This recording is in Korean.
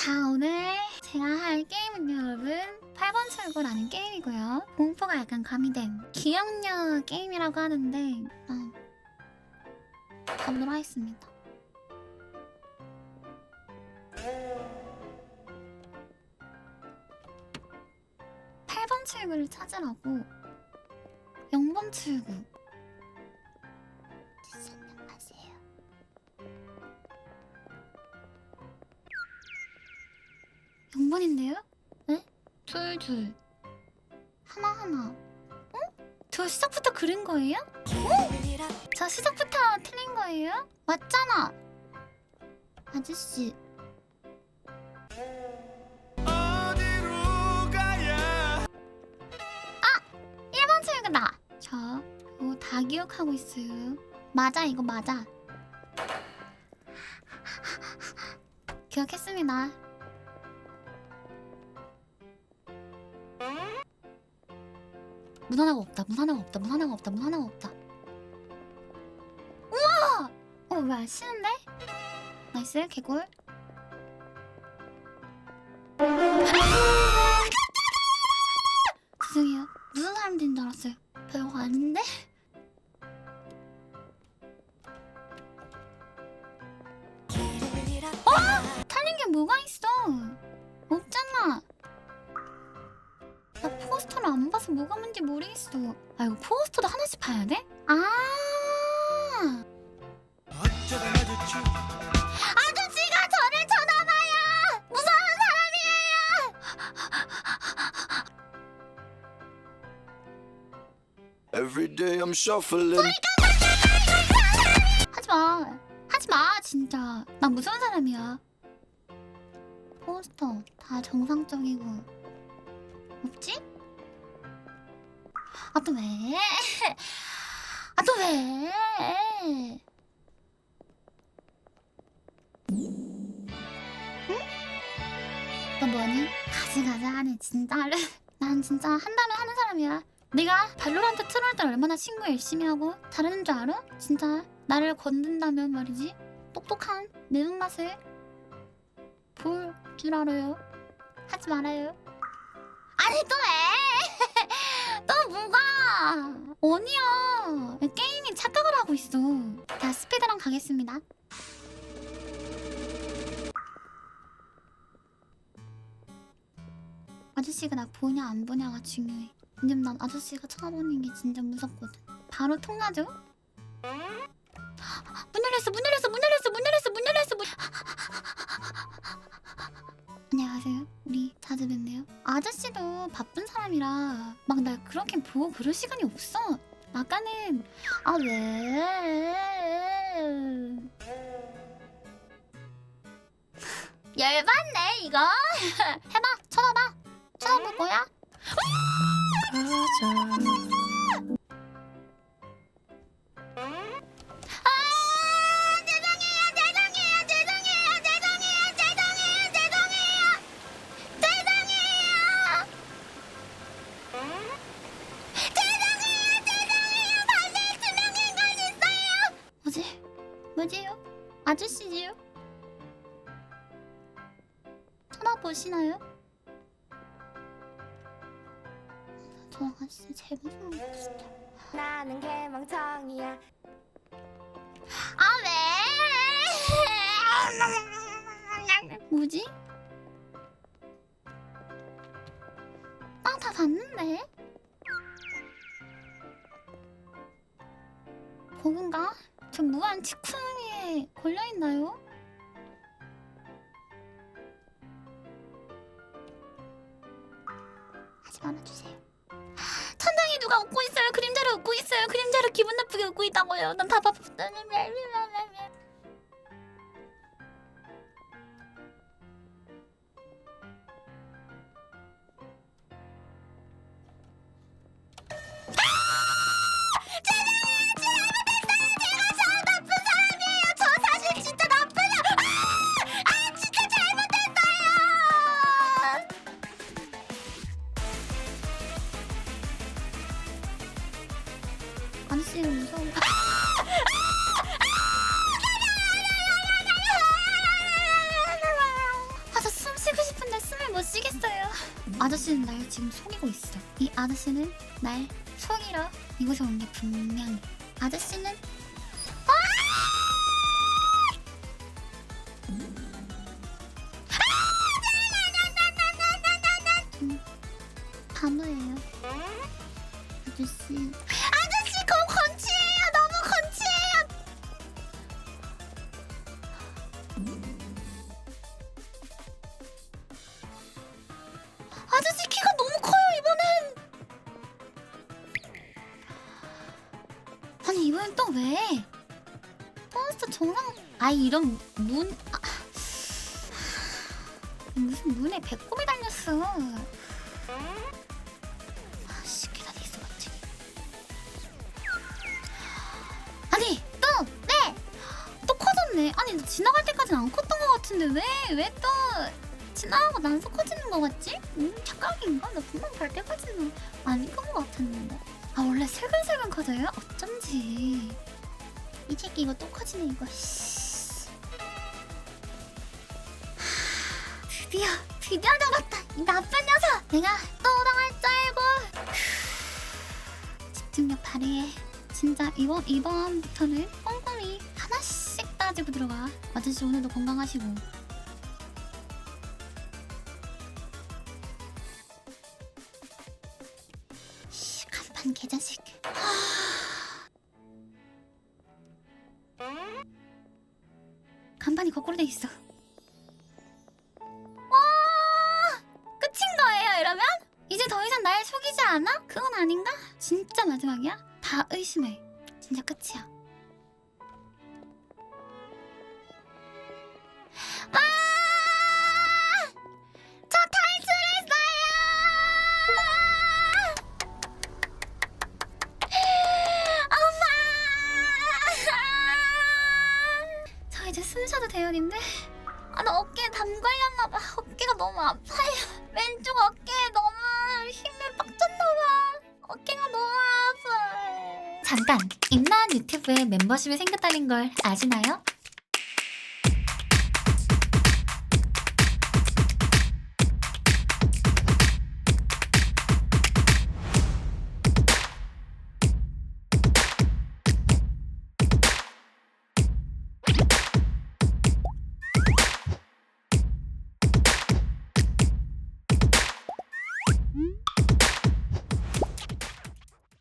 자 오늘 제가 할 게임은요 여러분 8번 출구라는 게임이고요. 공포가 약간 가미된 기억력 게임이라고 하는데 어, 가보도록 하겠습니다. 팔번 출구를 찾으라고. 0번 출구 0번인데요? 에? 둘둘 하나하나 어? 저 시작부터 그린 거예요? 어? 저 시작부터 틀린 거예요? 맞잖아 아저씨 아! 1번 출구다 저 이거 다 기억하고 있어요 맞아 이거 맞아 기억했습니다 문 하나가 없다. 문 하나가 없다. 문 하나가 없다. 문 하나가 없다. 우와! 어, 뭐야, 쉬운데? 나이스, 개꿀. 죄송해요. 무슨 사람들인 줄 알았어요. 별거 아닌데? 어? 틀린 게 뭐가 있어? 없잖아. 안 봐서 뭐가 뭔지 모르겠어. 아 이거 포스터도 하나씩 봐야 돼? 아 아저씨가 저를 쳐다봐요. 무서운 Every day I'm shuffling 하지 마. 하지 마 진짜. 나 무서운 사람이야. 포스터 다 정상적이고 없지? 아 또 왜? 아 또 왜? 응? 너 뭐니? 가지 가지 하네 진짜를. 난 진짜 한다면 하는 사람이야. 네가 발로란트 트롤 때 얼마나 친구 열심히 하고 잘하는 줄 알아? 진짜 나를 건든다면 말이지 똑똑한 매운맛을 볼 줄 알아요 하지 말아요 아니 또 왜? 아니야 게임이 착각을 하고 있어 자 스피드랑 가겠습니다 아저씨가 나 보냐 안 보냐가 중요해 왜냐면 난 아저씨가 쳐다보는 게 진짜 무섭거든. 바로 통화죠? 아저씨도 바쁜 사람이라 막 날 그렇게 보고 그럴 시간이 없어. 아까는 아 왜? 열받네 이거. 해봐, 쳐다봐, 쳐다볼 거야? 아 쳐다보시나요? 저 제일 무서운 거 진짜 나는 개멍청이야 아 왜? 뭐지? 아 다 봤는데? 버그인가? 저 무한 치쿠에 걸려있나요? 하지 말아주세요. 천장에 누가 웃고 있어요? 그림자로 웃고 있어요? 그림자로 기분 나쁘게 웃고 있다고요? 난다저 아저씨 무서워. 아, 저숨 아시겠어요? 아저씨는 날 지금 속이고 있어. 이 아저씨는 날 속이러 이곳에 온 게 분명해. 아저씨는 아! 음. 아저씨. 아저씨, 이번엔 또 왜? 버스 정상. 아 이런 문. 아, 무슨 문에 배꼽이 달렸어. 아씨 계단에 있어 갑자기. 아니 또 네. 또 커졌네. 아니 나 지나갈 때까지는 안 컸던 것 같은데 왜 왜 또 지나가고 나서 커지는 것 같지? 음 착각인가? 나 분명 갈 때까지는 아닌 것 같았는데. 아 원래 슬근슬근 커져요? 어쩐지. 이 새끼 이거 또 커지네 이거. 드디어 드디어 잡았다 이 나쁜 녀석. 내가 또 당할 줄 알고. 집중력 발휘해. 진짜 이번 이번부터는 꼼꼼히 하나씩 따지고 들어가. 아저씨 오늘도 건강하시고. 씨, 간판 개자식. 간판이 거꾸로 돼 있어. 와, 끝인 거예요, 이러면? 이제 더 이상 날 속이지 않아? 그건 아닌가? 진짜 마지막이야? 다 의심해. 진짜 끝이야. 님들? 아, 나 어깨에 담 걸렸나봐. 어깨가 너무 아파요. 왼쪽 어깨에 너무 힘을 빡 줬나봐. 어깨가 너무 아파요. 잠깐! 임나은 유튜브에 멤버십이 생겼다는 걸 아시나요?